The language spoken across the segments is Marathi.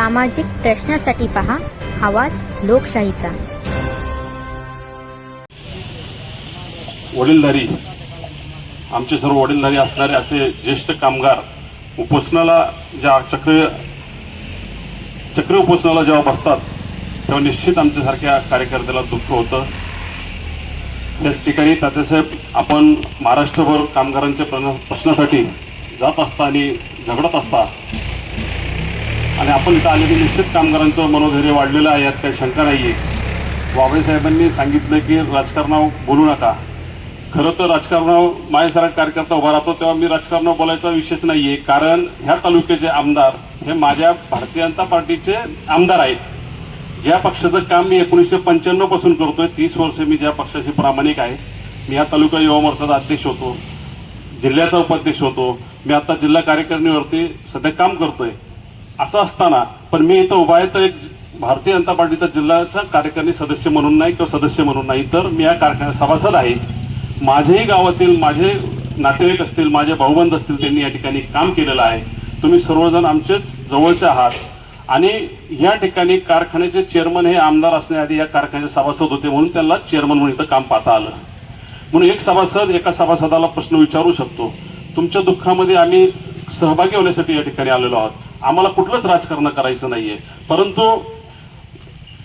सामाजिक प्रश्नासाठी पहा आवाज लोकशाहीचा. वडीलधारी आमचे सर्व वडीलधारी असणारे असे ज्येष्ठ कामगार उपोषणाला ज्या चक्र चक्र उपोषणाला जेव्हा बसतात तेव्हा निश्चित आमच्यासारख्या कार्यकर्त्याला दुःख होतं. त्याच ठिकाणी तात्यासाहेब आपण महाराष्ट्रभर कामगारांच्या प्रश्न- प्रश्नासाठी जात असता आणि झगडत असता आणि आपण इथं आलेले निश्चित कामगारांचं मनोधैर्य वाढलेलं आहे यात काही शंका नाही आहे वाबळे साहेबांनी सांगितलं की राजकारणावर बोलू नका. खरं तर राजकारणावर माझ्यासारखा कार्यकर्ता उभा राहतो तेव्हा मी राजकारणावर बोलायचा विषयच नाही आहे कारण ह्या तालुक्याचे आमदार हे माझ्या भारतीय जनता पार्टीचे आमदार आहेत. ज्या पक्षाचं काम मी एकोणीसशे पंच्याण्णवपासून करतोय तीस वर्ष मी ज्या पक्षाशी प्रामाणिक आहे. मी या तालुका युवा मोर्चाचा अध्यक्ष होतो जिल्ह्याचा उपाध्यक्ष होतो. मी आता जिल्हा कार्यकारिणीवरती सध्या काम करतोय. असं असताना पण मी इथं उभा आहे तर एक भारतीय जनता पार्टीचा जिल्ह्याचा कार्यकारिणी सदस्य म्हणून नाही किंवा सदस्य म्हणून नाही तर मी या कारखान्यात सभासद आहे. माझ्याही गावातील माझे नातेवाईक असतील माझे भाऊबंद असतील त्यांनी या ठिकाणी काम केलेलं आहे. तुम्ही सर्वजण आमचेच जवळचे आहात. आणि या ठिकाणी कारखान्याचे चेअरमन हे आमदार असण्याआधी या कारखान्याचे सभासद होते म्हणून त्यांना चेअरमन म्हणून इथं काम पाहता आलं. म्हणून एक सभासद एका सभासदाला प्रश्न विचारू शकतो. तुमच्या दुःखामध्ये आम्ही सहभागी होण्यासाठी या ठिकाणी आलेलो आहोत. आम्हाला कुठलंच राजकारण करायचं नाहीये. परंतु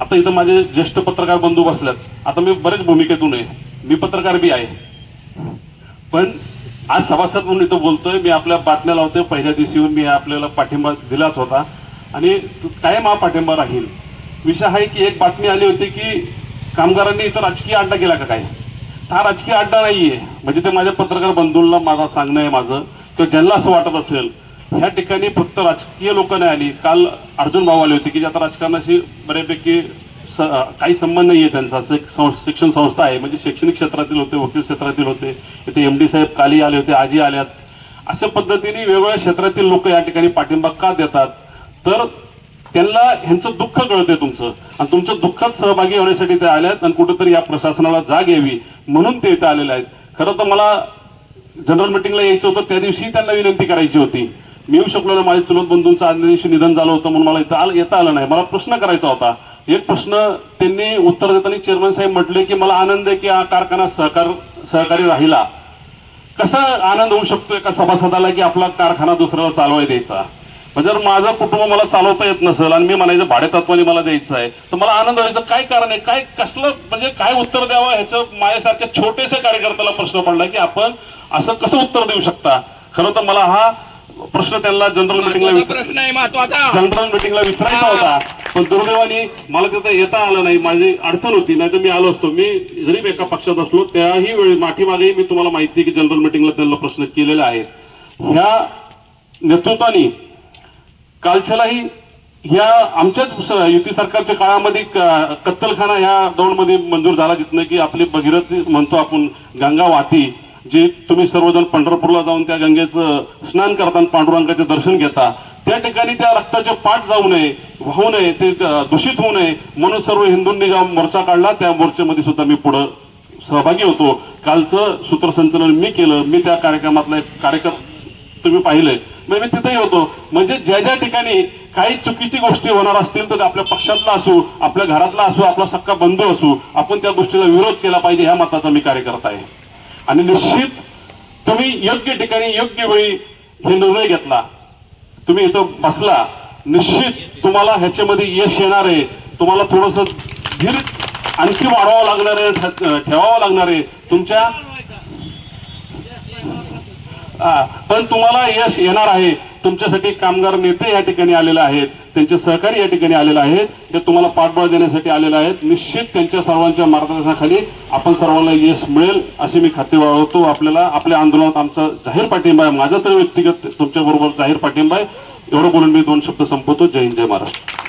आता इथं माझे ज्येष्ठ पत्रकार बंधू बसल्यात. आता मी बरेच भूमिकेतून आहे. मी पत्रकार बी आहे. पण आज सभासद म्हणून इथं बोलतोय मी आपल्या बातम्या लावतोय. पहिल्या दिवशी येऊन मी आपल्याला पाठिंबा दिलाच होता. आणि कायम हा पाठिंबा राहील. विषय आहे की एक बातमी आली होती की कामगारांनी इथं राजकीय अड्डा केला का काय? हा राजकीय अड्डा नाहीये. म्हणजे ते माझ्या पत्रकार बंधूंना माझा सांगणं आहे माझं. किंवा ज्यांना असं वाटत असेल ह्या ठिकाणी फक्त राजकीय लोक नाही आली. काल अर्जुन भाऊ आले होते की जे आता राजकारणाशी बऱ्यापैकी स काही संबंध नाही आहे त्यांचा. असं सं- शिक्षण संस्था आहे. म्हणजे शैक्षणिक क्षेत्रातील होते वकील क्षेत्रातील होते. इथे एम डी साहेब काली आले होते आजी आल्यात. अशा पद्धतीने वेगवेगळ्या क्षेत्रातील लोक या ठिकाणी पाठिंबा का देतात? तर त्यांना ह्यांचं दुःख कळतंय तुमचं. आणि तुमच्या दुःखात सहभागी होण्यासाठी ते आल्यात आणि कुठंतरी या प्रशासनाला जाग यावी म्हणून ते इथे आलेले आहेत. खरं तर मला जनरल मिटिंगला यायचं होतं. त्या दिवशी त्यांना विनंती करायची होती. मी येऊ शकलो नाही माझ्या चुलत बंधूंचं आदल्या दिवशी निधन झालं होतं म्हणून मला इथं आलं येता आलं नाही. मला प्रश्न करायचा होता. एक प्रश्न त्यांनी उत्तर देताना चेअरमन साहेब म्हटले की मला आनंद आहे की हा कारखाना सहकार सहकारी राहिला. कसा आनंद होऊ शकतो एका सभासदाला की आपला कारखाना दुसऱ्याला चालवाय द्यायचा? म्हणजे जर माझं कुटुंब मला चालवता येत नसेल आणि मी म्हणायचं भाडेतत्वाने मला द्यायचं आहे तर मला आनंद व्हायचं काय कारण आहे? काय कसलं म्हणजे काय उत्तर द्यावं? ह्याचं माझ्यासारख्या छोटेसे कार्यकर्त्याला प्रश्न पडला की आपण असं कसं उत्तर देऊ शकता? खरं तर मला हा प्रश्न त्यांना जनरल मिटिंगला प्रश्न आहे महत्त्वाचा जनरल मिटिंगला विचारायचा होता. पण दुर्दैवाने मला तिथं येता आलं नाही. माझी अडचण होती. नाही तर मी आलो असतो. मी जरी एका पक्षात असलो त्याही वेळी माठीमागे मी तुम्हाला माहिती की जनरल मिटिंगला त्यांना प्रश्न केलेले आहेत. ह्या नेतृत्वाने कालच्यालाही ह्या आमच्याच युती सरकारच्या काळामध्ये कत्तलखाना ह्या दौडमध्ये मंजूर झाला जिथनं की आपली भगीरथ म्हणतो आपण गंगा वाहती जे तुम्ही सर्वजण पंढरपूरला जाऊन त्या गंगेचं स्नान करताना पांडुरंगाचे दर्शन घेता त्या ठिकाणी त्या रक्ताचे पाठ जाऊ नये वाहू नये ते दूषित होऊ नये म्हणून सर्व हिंदूंनी जेव्हा मोर्चा काढला. त्या मोर्चेमध्ये सुद्धा मी पुढं सहभागी होतो. कालचं सूत्रसंचलन मी केलं. मी त्या कार्यक्रमातला एक कार्यक्रम तुम्ही पाहिले. मग मी तिथेही होतो. म्हणजे ज्या ज्या ठिकाणी काही चुकीची गोष्टी होणार असतील तर आपल्या पक्षातला असू आपल्या घरातला असू आपला सक्का बंधू असू आपण त्या गोष्टीला विरोध केला पाहिजे ह्या मताचा मी कार्यकर्ता आहे. आणि निश्चित तुम्ही योग्य ठिकाणी योग्य वेळी हे निर्णय घेतला. तुम्ही इथं बसला निश्चित तुम्हाला ह्याच्यामध्ये यश येणार आहे. तुम्हाला थोडस धीर आणखी वाढवावं लागणार आहे ठ- ठेवावं लागणार आहे तुमच्या. हा, पण तुम्हाला यश येणार आहे. तुमच्यासाठी कामगार नेते या ठिकाणी आलेले आहेत. त्यांचे सहकारी या ठिकाणी आलेले आहेत. ते तुम्हाला पाठबळ देण्यासाठी आलेले आहेत. निश्चित त्यांच्या सर्वांच्या मार्गदर्शनाखाली आपण सर्वांना यश मिळेल अशी मी खात्री बाळगतो. आपल्याला आपल्या आंदोलनात आमचा जाहीर पाठिंबा आहे. माझा तर व्यक्तिगत तुमच्याबरोबर जाहीर पाठिंबा आहे. एवढं बोलून मी दोन शब्द संपवतो. जय हिंद जय महाराष्ट्र.